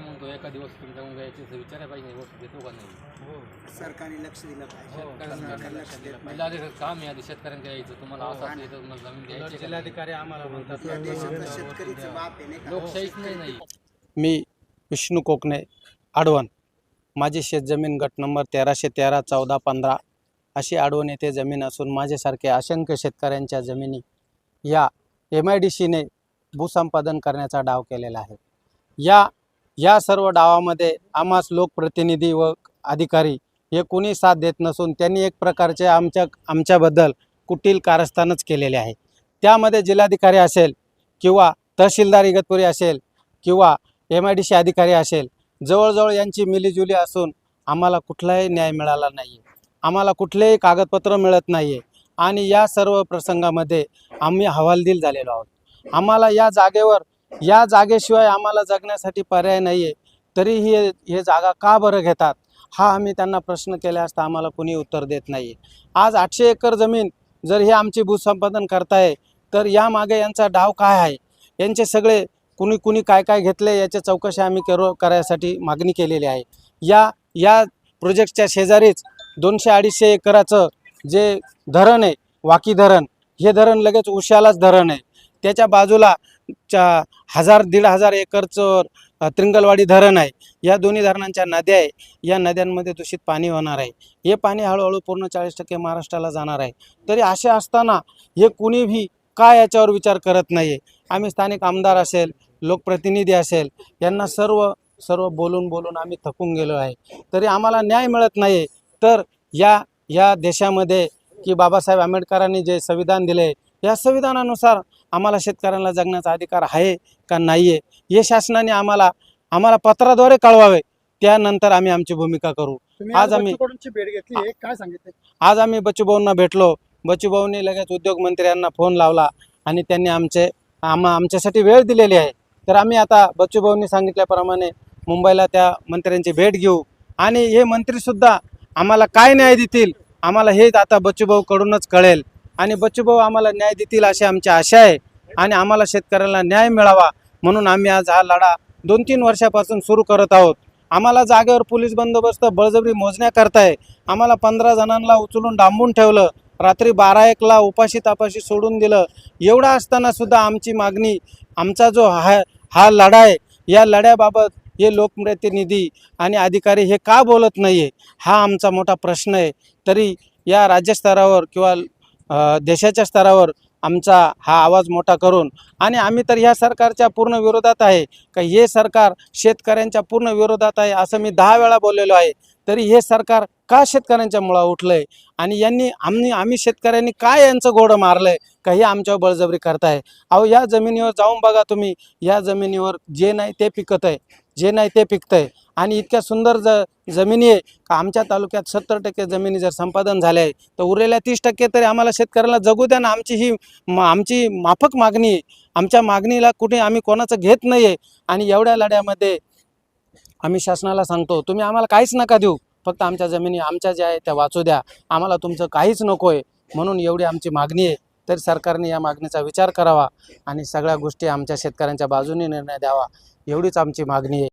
म्हणतो एका दिवस तुमच्या घ्यायची विचारायला पाहिजे वस्तू देतो का नाही? सरकारने लक्ष दिलं पाहिजे. सरकार नाही. जिल्हाधिकारी काम आहे आधी शेतकऱ्यांच्या यायचं तुम्हाला असं असं येतं मग जमीन द्यायची? जिल्हाधिकारी आम्हाला म्हणतात या नाही का? लोकशाहीच नाही नाही. मी विष्णू कोकणे आडवण. माझी शेतजमीन गट नंबर तेराशे तेरा चौदा पंधरा अशी आडवण येथे जमीन असून माझ्यासारखे असंख्य शेतकऱ्यांच्या जमिनी या एम आय डी सीने भूसंपादन करण्याचा डाव केलेला आहे. या या सर्व डावामध्ये आम्हास लोकप्रतिनिधी व अधिकारी हे कुणी साथ देत नसून त्यांनी एक प्रकारचे आमच्या आमच्याबद्दल कुटील कारस्थानच केलेले आहे. त्यामध्ये जिल्हाधिकारी असेल किंवा तहसीलदार इगतपुरी असेल किंवा एम आय डी सी अधिकारी असेल जवळजवळ यांची मिलीजुली असून आम्हाला कुठलाही न्याय मिळाला नाही आहे आम्हाला कुठलेही कागदपत्र मिळत नाही आहे आणि या सर्व प्रसंगामध्ये आम्ही हवालदिल झालेलो आहोत. आम्हाला या जागेवर या जागेशिवाय आम्हाला जगण्यासाठी पर्याय नाही आहे तरीही हे हे जागा का बरं घेतात? हा आम्ही त्यांना प्रश्न केला असता आम्हाला कुणी उत्तर देत नाही आहे आज आठशे एकर जमीन जर हे आमची भूसंपादन करताय तर यामागे यांचा डाव काय आहे? यांचे सगळे कुणी कुणी काय काय घेतले याच्या चौकशी आम्ही करू करायसाठी मागणी केलेली आहे. या या प्रोजेक्टच्या शेजारीच दोनशे अडीचशे एकराचं जे धरण आहे वाकी धरण हे धरण लगेच उशालाच धरण आहे. त्याच्या बाजूला च्या हजार दीड हजार एकरचं त्रिंगलवाडी धरण आहे. या दोन्ही धरणांच्या नद्या आहे. या नद्यांमध्ये दूषित पाणी होणार आहे. हे पाणी हळूहळू पूर्ण चाळीस टक्के महाराष्ट्राला जाणार आहे. तरी असे असताना हे कुणीही का याच्यावर विचार करत नाही आहे आम्ही स्थानिक आमदार असेल लोकप्रतिनिधी असेल यांना सर्व सर्व बोलून बोलून आम्ही थकून गेलो आहे. तरी आम्हाला न्याय मिळत नाही तर या या देशामध्ये की बाबासाहेब आंबेडकरांनी जे संविधान दिले या संविधानानुसार आम्हाला शेतकऱ्यांना जगण्याचा अधिकार आहे का नाही आहे हे शासनाने आम्हाला आम्हाला पत्राद्वारे कळवावे. त्यानंतर आम्ही आमची भूमिका करू. आज आम्ही- आम्ही भेट घेतली काय सांगितलं? आज आम्ही बच्चूभाऊंना भेटलो. बच्चूभाऊंनी लगेच उद्योगमंत्र्यांना फोन लावला आणि त्यांनी आमचे आम आमच्यासाठी वेळ दिलेली आहे. तर आम्ही आता बच्चूभाऊंनी सांगितल्याप्रमाणे मुंबईला त्या मंत्र्यांची भेट घेऊ. आणि हे मंत्रीसुद्धा आम्हाला काय न्याय देतील आम्हाला हे आता बच्चूभाऊकडूनच कळेल. आणि बच्चूभाऊ आम्हाला न्याय देतील अशी आमची आशा आहे आणि आम्हाला शेतकऱ्यांना न्याय मिळावा म्हणून आम्ही आज हा लढा दोन तीन वर्षापासून सुरू करत आहोत. आम्हाला जागेवर पोलीस बंदोबस्त बळजबरी मोजण्याकरताय आम्हाला पंधरा जणांना उचलून डांबून ठेवलं. रात्री बारा एकला उपाशी तापाशी सोडून दिलं. एवढं असताना सुद्धा आमची मागणी आमचा जो हा हा लढा आहे या लढ्याबाबत हे लोकप्रतिनिधी आणि अधिकारी हे का बोलत नाही आहे हा आमचा मोठा प्रश्न आहे. तरी या राज्यस्तरावर किंवा देशाच्या स्तरावर आमचा हा आवाज मोठा करून आणि आम्ही तर ह्या सरकारच्या पूर्ण विरोधात आहे. का हे सरकार शेतकऱ्यांच्या पूर्ण विरोधात आहे असं मी दहा वेळा बोललेलो आहे. तरी हे सरकार का शेतकऱ्यांच्या मुळा उठलं आहे आणि यांनी आम्ही आम्ही शेतकऱ्यांनी काय यांचं घोडं मारलं आहे का हे आमच्यावर बळजबरी करताय? अहो या जमिनीवर जाऊन बघा तुम्ही. या जमिनीवर जे नाही ते पिकत आहे. जे नाही ते पिकतं आहे आणि इतक्या सुंदर ज जमिनी आहे. का आमच्या तालुक्यात सत्तर टक्के जमिनी जर संपादन झाले आहे तर उरलेल्या तीस टक्के तरी आम्हाला शेतकऱ्याला जगू द्या ना. आमची ही मा आमची माफक मागणी आहे. आमच्या मागणीला कुठे आम्ही कोणाचं घेत नाही आहे आणि एवढ्या लढ्यामध्ये आम्ही शासनाला सांगतो तुम्ही आम्हाला काहीच नका देऊ. फक्त आमच्या जमिनी आमच्या ज्या आहेत त्या वाचू द्या. आम्हाला तुमचं काहीच नको आहे म्हणून एवढी आमची मागणी आहे. तर सरकारने या मागणीचा विचार करावा आणि सगळ्या गोष्टी आमच्या शेतकऱ्यांच्या बाजूने निर्णय द्यावा. एवढीच आमची मागणी आहे.